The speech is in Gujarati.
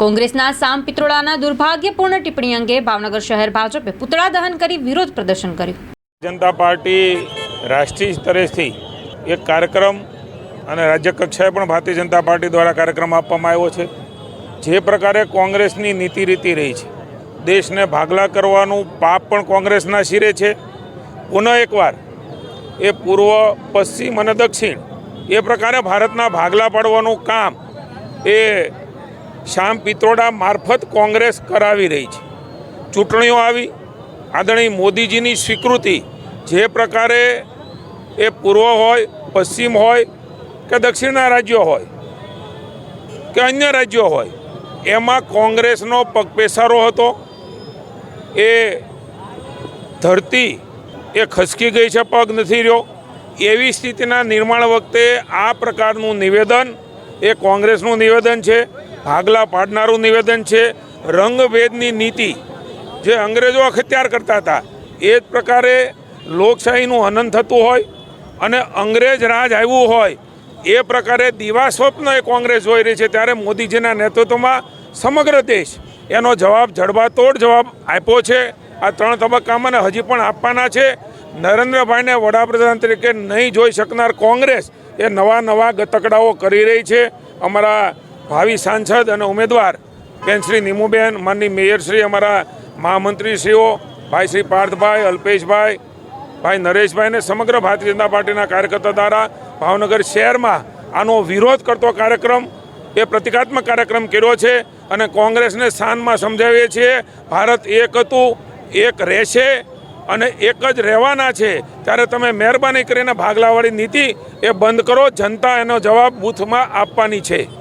કોંગ્રેસના સામ પિત્રોડાના દુર્ભાગ્યપૂર્ણ ટિપ્પણી અંગે ભાવનગર શહેર ભાજપે પુતળા દહન કરી વિરોધ પ્રદર્શન કર્યું. જનતા પાર્ટી રાષ્ટ્રીય સ્તરેથી એક કાર્યક્રમ અને રાજ્ય કક્ષાએ પણ ભારતીય જનતા પાર્ટી દ્વારા કાર્યક્રમ આપવામાં આવ્યો છે. જે પ્રકારે કોંગ્રેસની નીતિ રીતિ રહી છે. દેશને ભાગલા કરવાનું પાપ પણ કોંગ્રેસના શિરે છે. પુનઃ એકવાર એ પૂર્વ, પશ્ચિમ અને દક્ષિણ એ પ્રકારે ભારતના ભાગલા પાડવાનું કામ એ શ્યામ પિત્રોડા મારફત કોંગ્રેસ કરાવી રહી છે. ચૂંટણીઓ આવી. આદરણીય મોદીજીની સ્વીકૃતિ જે પ્રકારે એ પૂર્વ હોય, પશ્ચિમ હોય કે દક્ષિણના રાજ્યો હોય કે અન્ય રાજ્યો હોય, એમાં કોંગ્રેસનો પગપેસારો હતો. એ ધરતી એ ખસકી ગઈ છે, પગ નથી રહ્યો. એવી સ્થિતિના નિર્માણ વખતે આ પ્રકારનું નિવેદન, એ કોંગ્રેસનું નિવેદન છે. ભાગલા પાડનારું નિવેદન છે, રંગભેદની નીતિ. જે અંગ્રેજો અખત્યાર કરતા હતા. એ જ પ્રકારે લોકશાહીનું હનન થતું હોય અને અંગ્રેજ રાજ આવ્યું હોય, એ પ્રકારે દીવા સ્વપ્ન એ કોંગ્રેસ જોઈ રહી છે. ત્યારે મોદીજીના નેતૃત્વમાં સમગ્ર દેશ એનો જવાબ જડબાતોડ જવાબ આપ્યો છે. આ ત્રણ તબક્કામાં હજી પણ આપવાના છે. નરેન્દ્રભાઈને વડાપ્રધાન તરીકે નહીં જોઈ શકનાર કોંગ્રેસ એ નવા નવા ગતકડાઓ કરી રહી છે. અમારા ભાવિ સાંસદ અને ઉમેદવાર. બેન શ્રી નીમુબેન, માનની મેયરશ્રી અમારા મહામંત્રીશ્રીઓ, ભાઈ શ્રી પાર્થભાઈ, અલ્પેશભાઈ, ભાઈ નરેશભાઈ અને સમગ્ર ભારતીય જનતા પાર્ટીના કાર્યકર્તા દ્વારા ભાવનગર શહેરમાં આનો વિરોધ કરતો કાર્યક્રમ એ પ્રતિકાત્મક કાર્યક્રમ કર્યો છે અને કોંગ્રેસને સ્થાનમાં સમજાવીએ છીએ, ભારત એક હતું, એક રહેશે અને એક જ રહેવાના છે. ત્યારે તમે મહેરબાની કરીને ભાગલાવાળી નીતિ એ બંધ કરો, જનતા એનો જવાબ બૂથમાં આપવાની છે.